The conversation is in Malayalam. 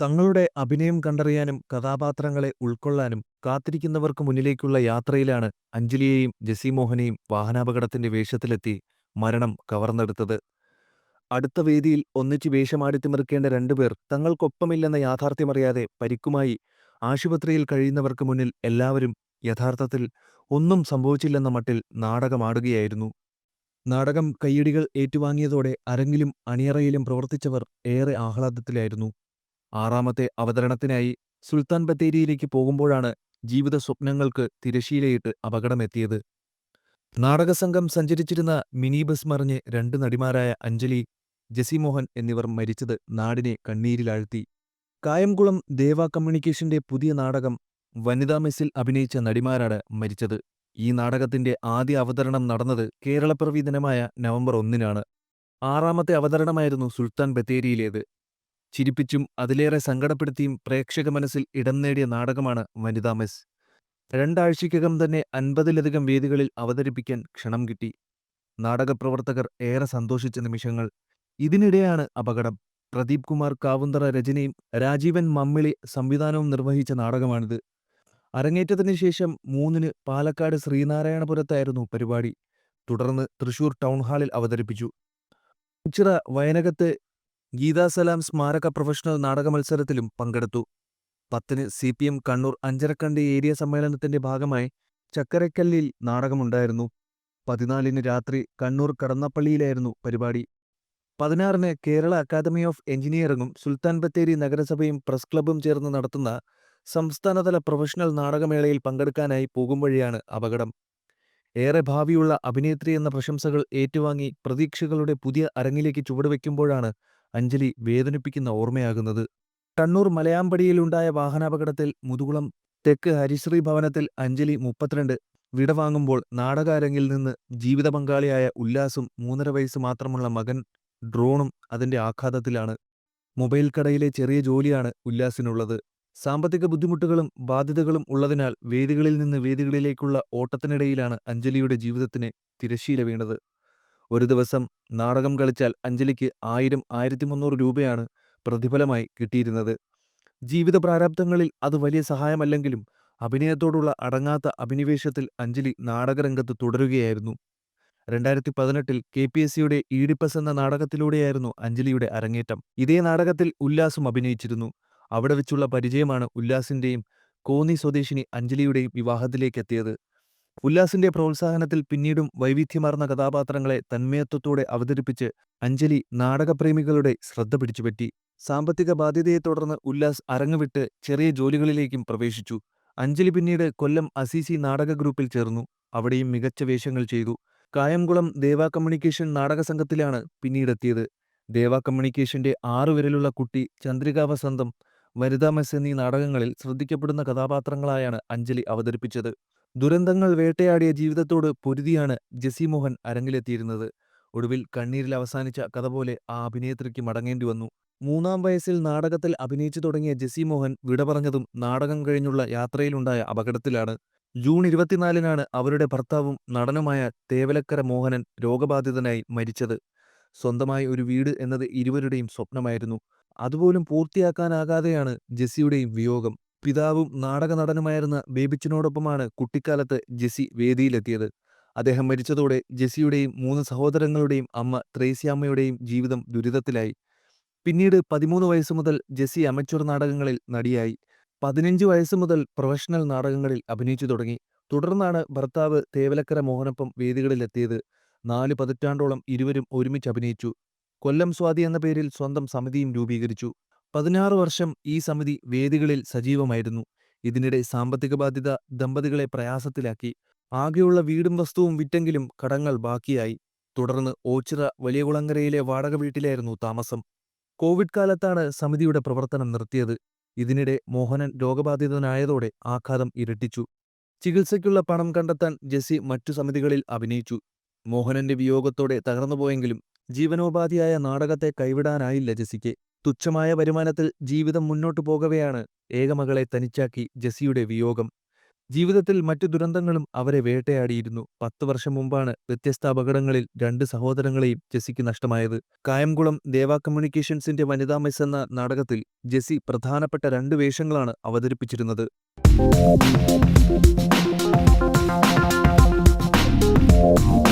തങ്ങളുടെ അഭിനയം കണ്ടറിയാനും കഥാപാത്രങ്ങളെ ഉൾക്കൊള്ളാനും കാത്തിരിക്കുന്നവർക്ക് മുന്നിലേക്കുള്ള യാത്രയിലാണ് അഞ്ജലിയെയും ജെസി മോഹനെയും വാഹനാപകടത്തിന്റെ വേഷത്തിലെത്തി മരണം കവർന്നെടുത്തത്. അടുത്ത വേദിയിൽ ഒന്നിച്ച് വേഷമാടിത്തിമിർക്കേണ്ട രണ്ടുപേർ തങ്ങൾക്കൊപ്പമില്ലെന്ന യാഥാർത്ഥ്യമറിയാതെ പരിക്കുമായി ആശുപത്രിയിൽ കഴിയുന്നവർക്ക് മുന്നിൽ എല്ലാവരും യഥാർത്ഥത്തിൽ ഒന്നും സംഭവിച്ചില്ലെന്ന മട്ടിൽ നാടകമാടുകയായിരുന്നു. നാടകം കയ്യടികൾ ഏറ്റുവാങ്ങിയതോടെ അരങ്ങിലും അണിയറയിലും പ്രവർത്തിച്ചവർ ഏറെ ആഹ്ലാദത്തിലായിരുന്നു. ആറാമത്തെ അവതരണത്തിനായി സുൽത്താൻ ബത്തേരിയിലേക്ക് പോകുമ്പോഴാണ് ജീവിത സ്വപ്നങ്ങൾക്ക് തിരശീലയിട്ട് അപകടമെത്തിയത്. നാടകസംഘം സഞ്ചരിച്ചിരുന്ന മിനി ബസ് മറിഞ്ഞ് രണ്ട് നടിമാരായ അഞ്ജലി, ജസിമോഹൻ എന്നിവർ മരിച്ചത് നാടിനെ കണ്ണീരിലാഴ്ത്തി. കായംകുളം ദേവ കമ്മ്യൂണിക്കേഷന്റെ പുതിയ നാടകം വനിതാ മെസ്സിൽ അഭിനയിച്ച നടിമാരാണ് മരിച്ചത്. ഈ നാടകത്തിന്റെ ആദ്യ അവതരണം നടന്നത് കേരളപ്പിറവി ദിനമായ നവംബർ ഒന്നിനാണ്. ആറാമത്തെ അവതരണമായിരുന്നു സുൽത്താൻ ബത്തേരിയിലേത്. ചിരിപ്പിച്ചും അതിലേറെ സങ്കടപ്പെടുത്തിയും പ്രേക്ഷക മനസ്സിൽ ഇടം നേടിയ നാടകമാണ് വനിതാ മെസ്. രണ്ടാഴ്ചയ്ക്കകം തന്നെ അൻപതിലധികം വേദികളിൽ അവതരിപ്പിക്കാൻ ക്ഷണം കിട്ടി. നാടകപ്രവർത്തകർ ഏറെ സന്തോഷിച്ച നിമിഷങ്ങൾ. ഇതിനിടെയാണ് അപകടം. പ്രദീപ് കുമാർ കാവുന്തറ രചനയും രാജീവൻ മമ്മിളി സംവിധാനവും നിർവഹിച്ച നാടകമാണിത്. അരങ്ങേറ്റത്തിന് ശേഷം മൂന്നിന് പാലക്കാട് ശ്രീനാരായണപുരത്തായിരുന്നു പരിപാടി. തുടർന്ന് തൃശൂർ ടൗൺഹാളിൽ അവതരിപ്പിച്ചു. ഉച്ചിറ വയനകത്ത് ഗീതാസലാം സ്മാരക പ്രൊഫഷണൽ നാടക മത്സരത്തിലും പങ്കെടുത്തു. പത്തിന് C P M Kannur Anjarakandy area സമ്മേളനത്തിന്റെ ഭാഗമായി ചക്കരക്കല്ലിൽ നാടകമുണ്ടായിരുന്നു. പതിനാലിന് രാത്രി കണ്ണൂർ കടന്നപ്പള്ളിയിലായിരുന്നു പരിപാടി. പതിനാറിന് കേരള അക്കാദമി ഓഫ് എഞ്ചിനീയറിംഗും സുൽത്താൻ ബത്തേരി നഗരസഭയും പ്രസ് ക്ലബ്ബും ചേർന്ന് നടത്തുന്ന സംസ്ഥാനതല പ്രൊഫഷണൽ നാടകമേളയിൽ പങ്കെടുക്കാനായി പോകുംവഴിയാണ് അപകടം. ഏറെ ഭാവിയുള്ള അഭിനേത്രി എന്ന പ്രശംസകൾ ഏറ്റുവാങ്ങി പ്രതീക്ഷകളുടെ പുതിയ അരങ്ങിലേക്ക് ചുവടുവെക്കുമ്പോഴാണ് അഞ്ജലി വേദനിപ്പിക്കുന്ന ഓർമ്മയാകുന്നത്. കണ്ണൂർ മലയാമ്പടിയിലുണ്ടായ വാഹനാപകടത്തിൽ മുതുകുളം തെക്ക് ഹരിശ്രീ ഭവനത്തിൽ അഞ്ജലി മുപ്പത്തിരണ്ട് വിടവാങ്ങുമ്പോൾ വാങ്ങുമ്പോൾ അരങ്ങിൽ നിന്ന് ജീവിത പങ്കാളിയായ ഉല്ലാസും മൂന്നര വയസ്സ് മാത്രമുള്ള മകൻ ഡ്രോണും അതിന്റെ ആഘാതത്തിലാണ്. മൊബൈൽ കടയിലെ ചെറിയ ജോലിയാണ് ഉല്ലാസിനുള്ളത്. സാമ്പത്തിക ബുദ്ധിമുട്ടുകളും ബാധ്യതകളും ഉള്ളതിനാൽ വേദികളിൽ നിന്ന് വേദികളിലേക്കുള്ള ഓട്ടത്തിനിടയിലാണ് അഞ്ജലിയുടെ ജീവിതത്തിന് തിരശ്ശീല വീണത്. ഒരു ദിവസം നാടകം കളിച്ചാൽ അഞ്ജലിക്ക് ആയിരം ആയിരത്തി മുന്നൂറ് രൂപയാണ് പ്രതിഫലമായി കിട്ടിയിരുന്നത്. ജീവിത പ്രാരാബ്ധങ്ങളിൽ അത് വലിയ സഹായമല്ലെങ്കിലും അഭിനയത്തോടുള്ള അടങ്ങാത്ത അഭിനിവേശത്തിൽ അഞ്ജലി നാടകരംഗത്ത് തുടരുകയായിരുന്നു. രണ്ടായിരത്തി പതിനെട്ടിൽ കെ പി എസ് സിയുടെ ഈഡിപ്പസ് എന്ന നാടകത്തിലൂടെയായിരുന്നു അഞ്ജലിയുടെ അരങ്ങേറ്റം. ഇതേ നാടകത്തിൽ ഉല്ലാസും അഭിനയിച്ചിരുന്നു. അവിടെ വെച്ചുള്ള പരിചയമാണ് ഉല്ലാസിന്റെയും കോന്നി സ്വദേശിനി അഞ്ജലിയുടെയും വിവാഹത്തിലേക്കെത്തിയത്. ഉല്ലാസിന്റെ പ്രോത്സാഹനത്തിൽ പിന്നീടും വൈവിധ്യമാർന്ന കഥാപാത്രങ്ങളെ തന്മയത്വത്തോടെ അവതരിപ്പിച്ച് അഞ്ജലി നാടകപ്രേമികളുടെ ശ്രദ്ധ പിടിച്ചുപറ്റി. സാമ്പത്തിക ബാധ്യതയെ തുടർന്ന് ഉല്ലാസ് അരങ്ങുവിട്ട് ചെറിയ ജോലികളിലേക്കും പ്രവേശിച്ചു. അഞ്ജലി പിന്നീട് കൊല്ലം അസീസി നാടക ഗ്രൂപ്പിൽ ചേർന്നു. അവിടെയും മികച്ച വേഷങ്ങൾ ചെയ്തു. കായംകുളം ദേവ കമ്മ്യൂണിക്കേഷൻ നാടക സംഘത്തിലാണ് പിന്നീടെത്തിയത്. ദേവ കമ്മ്യൂണിക്കേഷന്റെ ആറു വിരലുള്ള കുട്ടി, ചന്ദ്രികാ വസന്തം, എന്നീ നാടകങ്ങളിൽ ശ്രദ്ധിക്കപ്പെടുന്ന കഥാപാത്രങ്ങളായാണ് അഞ്ജലി അവതരിപ്പിച്ചത്. ദുരന്തങ്ങൾ വേട്ടയാടിയ ജീവിതത്തോട് പൊരുതിയാണ് ജെസി മോഹൻ അരങ്ങിലെത്തിയിരുന്നത്. ഒടുവിൽ കണ്ണീരിൽ അവസാനിച്ച കഥ പോലെ ആ അഭിനേത്രിക്ക് മടങ്ങേണ്ടി വന്നു. മൂന്നാം വയസ്സിൽ നാടകത്തിൽ അഭിനയിച്ചു തുടങ്ങിയ ജെസി മോഹൻ വിട പറഞ്ഞതും നാടകം കഴിഞ്ഞുള്ള യാത്രയിലുണ്ടായ അപകടത്തിലാണ്. ജൂൺ ഇരുപത്തിനാലിനാണ് അവരുടെ ഭർത്താവും നടനുമായ തേവലക്കര മോഹനൻ രോഗബാധിതനായി മരിച്ചത്. സ്വന്തമായി ഒരു വീട് എന്നത് ഇരുവരുടെയും സ്വപ്നമായിരുന്നു. അതുപോലും പൂർത്തിയാക്കാനാകാതെയാണ് ജെസ്സിയുടെയും വിയോഗം. പിതാവും നാടക നടനുമായിരുന്ന ബേബിച്ചനോടൊപ്പമാണ് കുട്ടിക്കാലത്ത് ജെസ്സി വേദിയിലെത്തിയത്. അദ്ദേഹം മരിച്ചതോടെ ജെസിയുടെയും മൂന്ന് സഹോദരങ്ങളുടെയും അമ്മ ത്രേസ്യാമ്മയുടെയും ജീവിതം ദുരിതത്തിലായി. പിന്നീട് പതിമൂന്ന് വയസ്സ് മുതൽ ജെസി അമച്വർ നാടകങ്ങളിൽ നടിയായി. പതിനഞ്ച് വയസ്സ് മുതൽ പ്രൊഫഷണൽ നാടകങ്ങളിൽ അഭിനയിച്ചു തുടങ്ങി. തുടർന്നാണ് ഭർത്താവ് തേവലക്കര മോഹനൊപ്പം വേദികളിലെത്തിയത്. നാല് പതിറ്റാണ്ടോളം ഇരുവരും ഒരുമിച്ച് അഭിനയിച്ചു. കൊല്ലം സ്വാതി എന്ന പേരിൽ സ്വന്തം സമിതിയും രൂപീകരിച്ചു. പതിനാറ് വർഷം ഈ സമിതി വേദികളിൽ സജീവമായിരുന്നു. ഇതിനിടെ സാമ്പത്തിക ബാധ്യത ദമ്പതികളെ പ്രയാസത്തിലാക്കി. ആകെയുള്ള വീടും വസ്തുവും വിറ്റെങ്കിലും കടങ്ങൾ ബാക്കിയായി. തുടർന്ന് ഓച്ചിറ വലിയകുളങ്ങരയിലെ വാടക വീട്ടിലായിരുന്നു താമസം. കോവിഡ് കാലത്താണ് സമിതിയുടെ പ്രവർത്തനം നിർത്തിയത്. ഇതിനിടെ മോഹനൻ രോഗബാധിതനായതോടെ ആഘാതം ഇരട്ടിച്ചു. ചികിത്സയ്ക്കുള്ള പണം കണ്ടെത്താൻ ജെസ്സി മറ്റു സമിതികളിൽ അഭിനയിച്ചു. മോഹനന്റെ വിയോഗത്തോടെ തകർന്നുപോയെങ്കിലും ജീവനോപാധിയായ നാടകത്തെ കൈവിടാനായില്ല ജെസ്സിക്ക്. തുച്ഛമായ വരുമാനത്തിൽ ജീവിതം മുന്നോട്ടു പോകവെയാണ് ഏകമകളെ തനിച്ചാക്കി ജെസിയുടെ വിയോഗം. ജീവിതത്തിൽ മറ്റു ദുരന്തങ്ങളും അവരെ വേട്ടയാടിയിരുന്നു. പത്ത് വർഷം മുമ്പാണ് വ്യത്യസ്ത അപകടങ്ങളിൽ രണ്ട് സഹോദരങ്ങളെയും ജെസിക്ക് നഷ്ടമായത്. കായംകുളം ദേവ കമ്മ്യൂണിക്കേഷൻസിന്റെ വനിതാ മെസ് എന്ന നാടകത്തിൽ ജെസി പ്രധാനപ്പെട്ട രണ്ട് വേഷങ്ങളാണ് അവതരിപ്പിച്ചിരുന്നത്. Thank you.